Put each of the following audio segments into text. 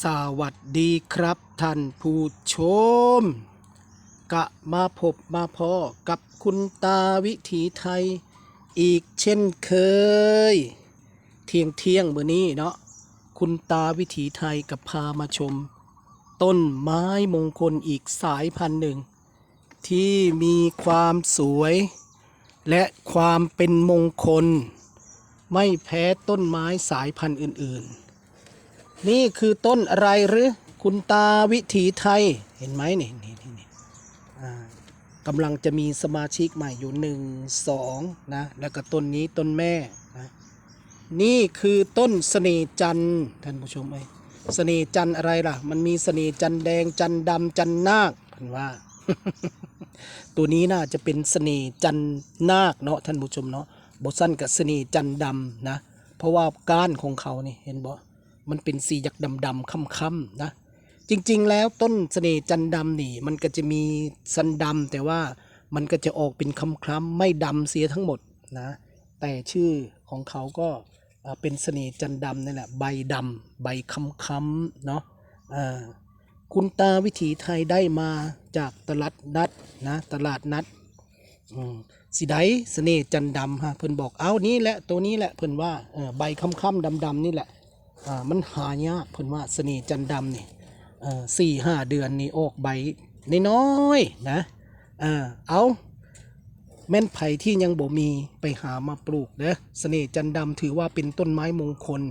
สวัสดีครับท่านผู้ชม กะมาพบมาพอกับคุณตาวิถีไทย อีกเช่นเคย เที่ยงเที่ยงเมื่อนี้เนาะคุณตาวิถีไทยกับพามาชม ต้นไม้มงคลอีกสายพันธุ์หนึ่ง ที่มีความสวย และความเป็นมงคล ไม่แพ้ต้นไม้สายพันธุ์อื่นๆ นี่คือต้นอะไรหรือคุณตาวิถีไทยเห็นไหมนี่นี่นี่นี่กำลังจะมีสมาชิกใหม่อยู่หนึ่งสองนะแล้วก็ต้นนี้ต้นแม่นะนี่คือต้นเสน่จันทร์ท่านผู้ชมเอ้ยเสน่จันทร์อะไรล่ะ มันมีเสน่จันทร์แดงจันทร์ดำจันทร์นาคพันว่า ตัวนี้น่าจะเป็นเสน่จันทร์นาคเนาะท่านผู้ชมเนาะบทสั้นกับเสน่จันทร์ดำนะ เพราะว่าก้านของเขานี่เห็นบ่ มันเป็นสีหยักดำดำๆค่ำๆนะ จริงๆแล้วต้นเสน่ห์จันดำนี่ มันก็จะมีสันดำแต่ว่ามันก็จะออกเป็นคล้ำๆไม่ดำเสียทั้งหมดนะ แต่ชื่อของเขาก็เป็นเสน่ห์จันดำนั่แหละใบดำใบค้ำๆเนาะคุณตาวิถีไทยได้มาจากตลาดนัดนะตลาดนัดสีไดเสน่ห์จันดำฮะเพิ่นบอกเอานี้แหละตัวนี้แหละเพิ่นว่าเออใบค้ำๆดำๆนี่แหละ อ่ามันหายากเพิ่นว่าเสน่ห์จันดำนี่เออสี่ห้าเดือนนี่ออกใบน้อยๆนะเออเอาแม่นไผ่ที่ยังบ่มีไปหามาปลูกเด้อเสน่ห์จันดำถือว่าเป็นต้นไม้มงคล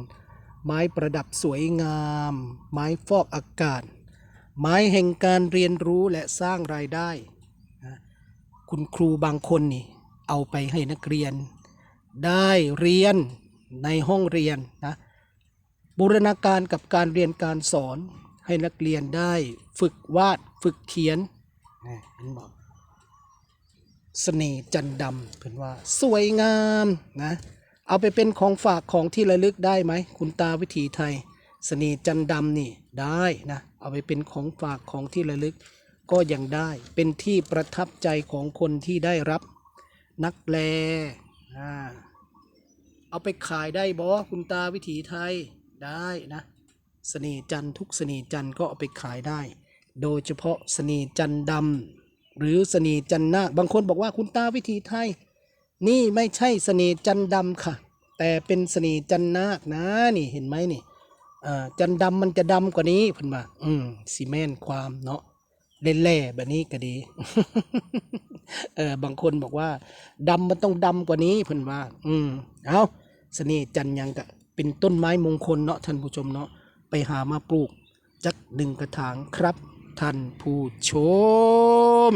ไม้ประดับสวยงาม ไม้ฟอกอากาศ ไม้แห่งการเรียนรู้และสร้างรายได้ คุณครูบางคนนี่เอาไปให้นักเรียน ได้เรียนในห้องเรียนนะ บูรณาการกับการเรียนการสอนให้นักเรียนได้ฝึกวาดฝึกเขียนนะเห็นบอกเสน่ห์จันดำเพื่อนว่าสวยงามนะเอาไปเป็นของฝากของที่ระลึกได้ไหมคุณตาวิถีไทยเสน่ห์จันดำนี่ได้นะเอาไปเป็นของฝากของที่ระลึกก็ยังได้เป็นที่ประทับใจของคนที่ได้รับนักแลอ่เอาไปขายได้บอคุณตาวิถีไทย ได้นะเสน่ห์จันทุกเสน่ห์จันก็เอาไปขายได้ โดยเฉพาะเสน่ห์จันดำหรือเสน่ห์จันนาคบางคนบอกว่าคุณตาวิถีไทย นี่ไม่ใช่เสน่ห์จันดำค่ะ แต่เป็นเสน่ห์จันนาคนะนี่เห็นไหมนี่อ่าจันดำมันจะดำกว่านี้เพิ่นว่าอืมซีเมนความเนาะเล่นแร่แบบนี้ก็ดี เออบางคนบอกว่าดำมันต้องดำกว่านี้เพิ่นว่า อืมเอาเสน่ห์จันยังกะ เป็นต้นไม้มงคลเนาะท่านผู้ชมเนาะไปหามาปลูกจักหนึ่งกระถางครับท่านผู้ชม